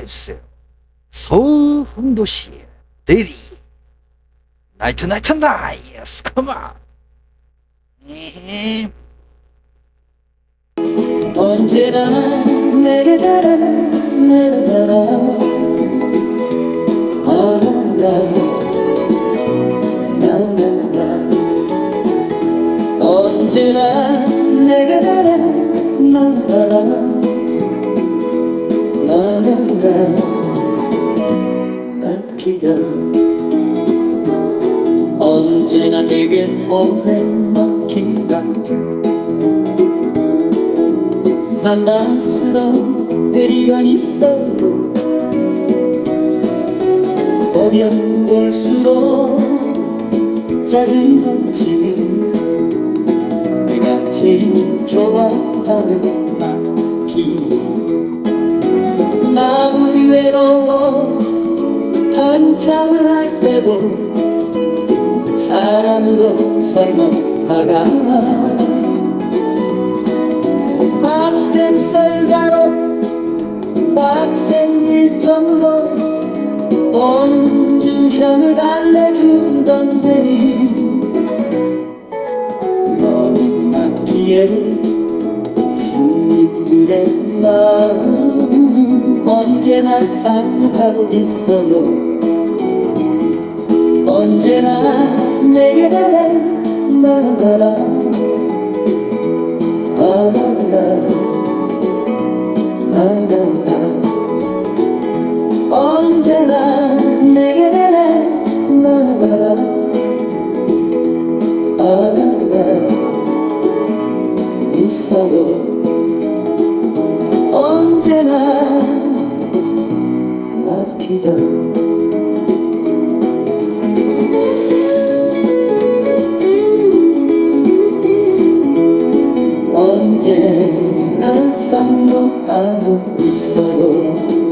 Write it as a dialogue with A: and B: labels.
A: 주세요. 서울 홍도시의 대리 나이트 나이트 나이스 컴온 에헤.
B: 언제나 내게 따라 내 맡기다 언제나 내겐 오래 맡긴 같은 산란스러운 대리가 있어도 보면 볼수록 짜증 넘치는 내가 제일 좋아하는 외로워 한참을 할 때도 사랑으로 설명하가. 빡센 썰자로 빡센 일정으로 온 주형을 달래주던 대리. 너는 맞기에 주님들의 마음 언제나 상하고 있어요 언제나 내게 달아 나가라 언제나 나 기다려. 언제나 쌍욕하고 있어요